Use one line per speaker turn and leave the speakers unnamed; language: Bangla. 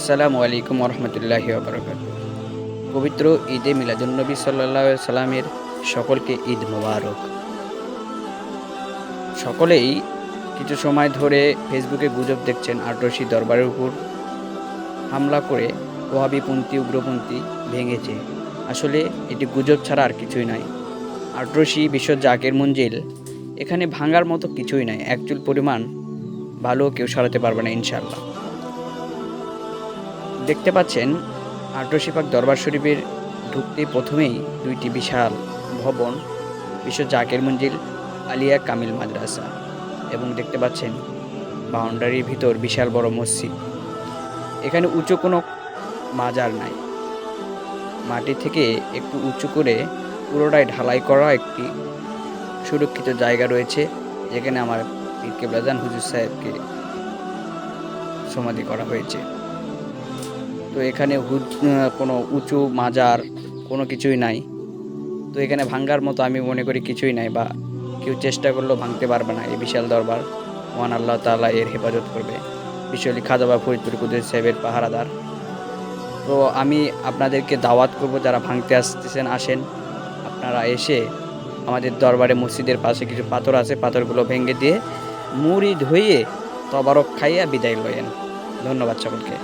আসসালামু আলাইকুম রহমতুল্লাহি পবিত্র ঈদে মিলাদুন্নবী সাল্লা সাল্লামের সকলকে ঈদ মোবারক। সকলেই কিছু সময় ধরে ফেসবুকে গুজব দেখছেন আটরশি দরবারের উপর। হামলা করে ওহাবিপন্থী উগ্রপন্থী ভেঙেছে। আসলে এটি গুজব ছাড়া আর কিছুই নয়। আটরশি বিশ্ব জাকের মঞ্জিল এখানে ভাঙার মতো কিছুই নাই একচুল পরিমাণ ভালো কেউ সরাতে পারবে না ইনশাল্লাহ দেখতে পাচ্ছেন আটরশিপাক দরবার শরীফের ঢুকতে প্রথমেই দুইটি বিশাল ভবন, বিশ্ব জাকের মঞ্জিল, আলিয়া কামিল মাদ্রাসা এবং দেখতে পাচ্ছেন বাউন্ডারির ভিতর বিশাল বড় মসজিদ। এখানে উঁচু কোনো মাজার নাই। মাটি থেকে একটু উঁচু করে পুরোটাই ঢালাই করা একটি সুরক্ষিত জায়গা রয়েছে, যেখানে আমার পীর কেবলাজান হুজুর সাহেবকে সমাধি করা হয়েছে। তো এখানে কোনো উঁচু, মাজার কোনো কিছুই নাই। তো এখানে ভাঙ্গার মতো আমি মনে করি কিছুই নাই বা কেউ চেষ্টা করলেও ভাঙতে পারবে না এই বিশাল দরবার। মহান আল্লাহ তাআলা এর হেফাজত করবে। বিশ্বলি খাজাবা ফরিদপুর কুদুর সাহেবের পাহারাদার। তো আমি আপনাদেরকে দাওয়াত করব, যারা ভাঙতে আসতেছেন, আসেন। আপনারা এসে আমাদের দরবারে মসজিদের পাশে কিছু পাথর আছে, পাথরগুলো ভেঙে দিয়ে মুড়ি ধুয়ে তবারক খাইয়া বিদায় লয়েন ধন্যবাদ সকলকে।